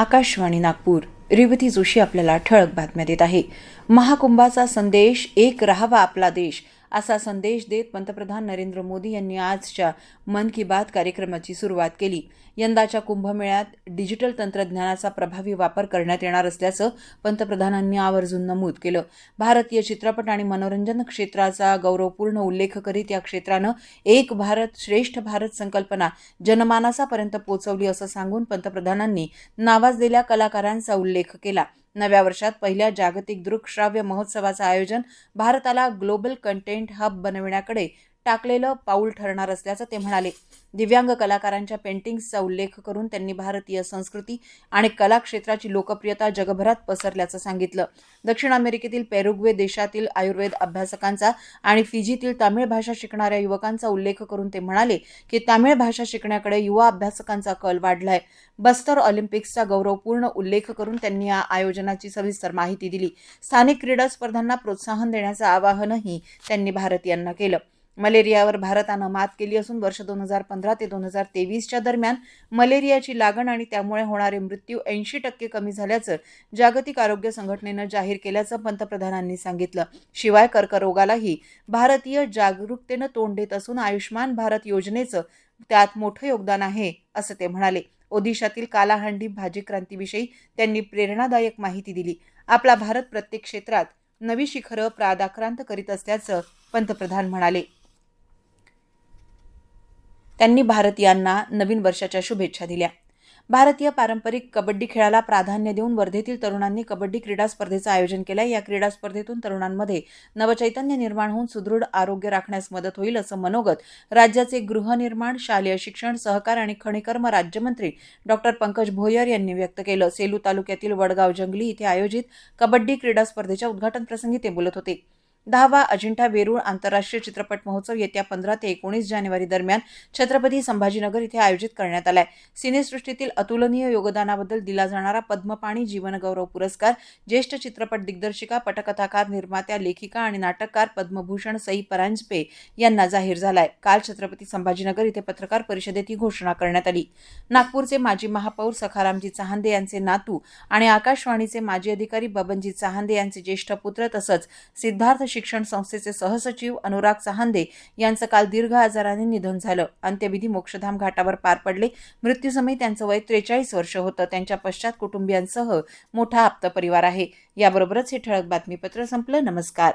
आकाशवाणी नागपूर. रेवती जोशी आपल्याला ठळक बातम्या देत आहे. महाकुंभाचा संदेश एक राहावा आपला देश असा संदेश देत पंतप्रधान नरेंद्र मोदी यांनी आजच्या मन की बात कार्यक्रमाची सुरुवात केली. यंदाच्या कुंभमेळ्यात डिजिटल तंत्रज्ञानाचा प्रभावी वापर करण्यात येणार असल्याचं पंतप्रधानांनी आवर्जून नमूद केलं. भारतीय चित्रपट आणि मनोरंजन क्षेत्राचा गौरवपूर्ण उल्लेख करीत या क्षेत्रानं एक भारत श्रेष्ठ भारत संकल्पना जनमानसापर्यंत पोहोचवली असं सांगून पंतप्रधानांनी नावाजलेल्या कलाकारांचा उल्लेख केला. नव्या वर्षात पहिल्या जागतिक दृकश्राव्य महोत्सवाचं आयोजन भारताला ग्लोबल कंटेंट हब बनविण्याकडे टाकलेलं पाऊल ठरणार असल्याचं ते म्हणाले. दिव्यांग कलाकारांच्या पेंटिंग्सचा उल्लेख करून त्यांनी भारतीय संस्कृती आणि कला क्षेत्राची लोकप्रियता जगभरात पसरल्याचं सांगितलं. दक्षिण अमेरिकेतील पेरुग्वे देशातील आयुर्वेद अभ्यासकांचा आणि फिजीतील तामिळ भाषा शिकणाऱ्या युवकांचा उल्लेख करून ते म्हणाले की तामिळ भाषा शिकण्याकडे युवा अभ्यासकांचा कल वाढलाय. बस्तर ऑलिम्पिक्सचा गौरवपूर्ण उल्लेख करून त्यांनी या आयोजनाची सविस्तर माहिती दिली. स्थानिक क्रीडा स्पर्धांना प्रोत्साहन देण्याचं आवाहनही त्यांनी भारतीयांना केलं. मलेरियावर भारतानं मात केली असून वर्ष दोन हजार पंधरा ते दोन हजार तेवीसच्या दरम्यान मलेरियाची लागण आणि त्यामुळे होणारे मृत्यू ऐंशी टक्के कमी झाल्याचं जागतिक आरोग्य संघटनेनं जाहीर केल्याचं पंतप्रधानांनी सांगितलं. शिवाय कर्करोगालाही भारतीय जागरूकतेनं तोंड देत असून आयुष्मान भारत योजनेचं त्यात मोठं योगदान आहे असं ते म्हणाले. ओदिशातील कालाहांडी भाजी क्रांतीविषयी त्यांनी प्रेरणादायक माहिती दिली. आपला भारत प्रत्येक क्षेत्रात नवी शिखरं प्रादाक्रांत करीत असल्याचं पंतप्रधान म्हणाले. त्यांनी भारतीयांना नवीन वर्षाच्या शुभेच्छा दिल्या. भारतीय पारंपरिक कबड्डी खेळाला प्राधान्य देऊन वर्धेतील तरुणांनी कबड्डी क्रीडा स्पर्धेचं आयोजन केलं. या क्रीडा स्पर्धेतून तरुणांमध्ये नवचैतन्य निर्माण होऊन सुदृढ आरोग्य राखण्यास मदत होईल असं मनोगत राज्याचे गृहनिर्माण शालेय शिक्षण सहकार आणि खनिकर्म राज्यमंत्री डॉक्टर पंकज भोयर यांनी व्यक्त केलं. सेलू तालुक्यातील वडगाव जंगली इथे आयोजित कबड्डी क्रीडा स्पर्धेच्या उद्घाटन प्रसंगी ते बोलत होते. दहावा अजिंठा वेरूळ आंतरराष्ट्रीय चित्रपट महोत्सव येत्या पंधरा ते एकोणीस जानेवारी दरम्यान छत्रपती संभाजीनगर इथे आयोजित करण्यात आलाय. सिनेसृष्टीतील अतुलनीय योगदानाबद्दल दिला जाणारा पद्मपाणी जीवनगौरव पुरस्कार ज्येष्ठ चित्रपट दिग्दर्शिका पटकथाकार निर्मात्या लेखिका आणि नाटककार पद्मभूषण सई परांजपे यांना जाहीर झालाय. काल छत्रपती संभाजीनगर इथे पत्रकार परिषदेत ही घोषणा करण्यात आली. नागपूरचे माजी महापौर सखारामजी चहांदे यांचे नातू आणि आकाशवाणीचे माजी अधिकारी बबनजी चहांदे यांचे ज्येष्ठ पुत्र तसंच सिद्धार्थ शिक्षण संस्थेचे सहसचिव अनुराग चहांदे यांचं काल दीर्घ आजाराने निधन झालं. अंत्यविधी मोक्षधाम घाटावर पार पडले. मृत्यूसमयी त्यांचं वय त्रेचाळीस वर्ष होतं. त्यांच्या पश्चात कुटुंबियांसह मोठा आप्त परिवार आहे. याबरोबरच हे ठळक बातमीपत्र संपलं. नमस्कार.